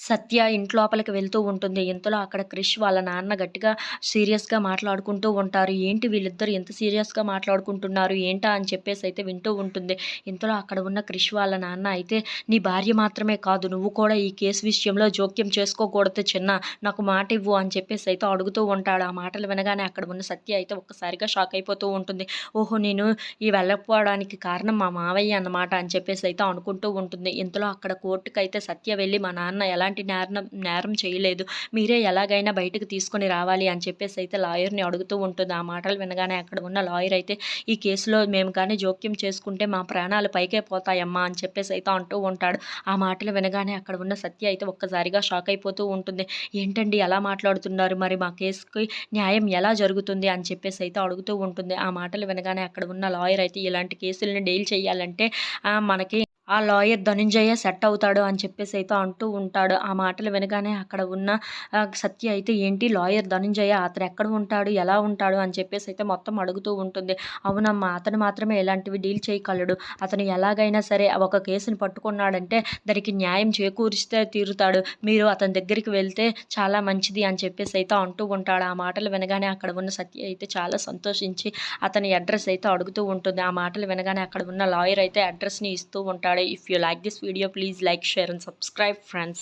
సత్య ఇంట్లోపలికి వెళ్తూ ఉంటుంది. ఇంతలో అక్కడ క్రిష్ వాళ్ళ నాన్న గట్టిగా సీరియస్‌గా మాట్లాడుకుంటూ ఉంటారు. ఏంటి వీళ్ళిద్దరూ ఇంత సీరియస్‌గా మాట్లాడుకుంటున్నారు ఏంటా అని చెప్పేసి అయితే వింటూ ఉంటుంది. ఇంతలో అక్కడ ఉన్న క్రిష్ వాళ్ళ నాన్న అయితే నీ భార్య మాత్రమే కాదు నువ్వు కూడా ఈ కేసు విషయంలో జోక్యం చేసుకోకూడదు చిన్న నాకు మాట ఇవ్వు అని చెప్పేసి అయితే అడుగుతూ ఉంటాడు. ఆ మాటలు వినగానే అక్కడ ఉన్న సత్య అయితే ఒక్కసారిగా షాక్ అయిపోతూ ఉంటుంది. ఓహో! నేను ఈ వెళ్ళకపోవడానికి కారణం మా మావయ్య అన్నమాట అని చెప్పేసి అయితే అనుకుంటూ ఉంటుంది. ఇంతలో అక్కడ కోర్టుకైతే సత్య వెళ్ళి మా నాన్న ఎలా ఎలాంటి నేరం నేరం చేయలేదు. మీరే ఎలాగైనా బయటకు తీసుకొని రావాలి అని చెప్పేసి అయితే లాయర్‌ని అడుగుతూ ఉంటుంది. ఆ మాటలు వినగానే అక్కడ ఉన్న లాయర్ అయితే ఈ కేసులో మేము కానీ జోక్యం చేసుకుంటే మా ప్రాణాలు పైకే పోతాయమ్మా అని చెప్పేసి అయితే అంటూ ఉంటాడు. ఆ మాటలు వినగానే అక్కడ ఉన్న సత్య అయితే ఒక్కసారిగా షాక్ అయిపోతూ ఉంటుంది. ఏంటండి ఎలా మాట్లాడుతున్నారు? మరి మా కేసుకి న్యాయం ఎలా జరుగుతుంది? అని చెప్పేసి అయితే అడుగుతూ ఉంటుంది. ఆ మాటలు వినగానే అక్కడ ఉన్న లాయర్ అయితే ఇలాంటి కేసులను డీల్ చేయాలంటే మనకి ఆ లాయర్ ధనుంజయ సెట్ అవుతాడు అని చెప్పేసి అయితే అంటూ ఉంటాడు. ఆ మాటలు వినగానే అక్కడ ఉన్న సత్య అయితే ఏంటి లాయర్ ధనుంజయ అతను ఎక్కడ ఉంటాడు? ఎలా ఉంటాడు? అని చెప్పేసి అయితే మొత్తం అడుగుతూ ఉంటుంది. అవునమ్మా అతను మాత్రమే ఇలాంటివి డీల్ చేయగలడు. అతను ఎలాగైనా సరే ఒక కేసుని పట్టుకున్నాడంటే దానికి న్యాయం చేకూరిస్తే తీరుతాడు. మీరు అతని దగ్గరికి వెళ్తే చాలా మంచిది అని చెప్పేసి అయితే అంటూ ఉంటాడు. ఆ మాటలు వినగానే అక్కడ ఉన్న సత్య అయితే చాలా సంతోషించి అతని అడ్రస్ అయితే అడుగుతూ ఉంటుంది. ఆ మాటలు వినగానే అక్కడ ఉన్న లాయర్ అయితే అడ్రస్‌ని ఇస్తూ ఉంటాడు. if you like this video please like share and subscribe friends.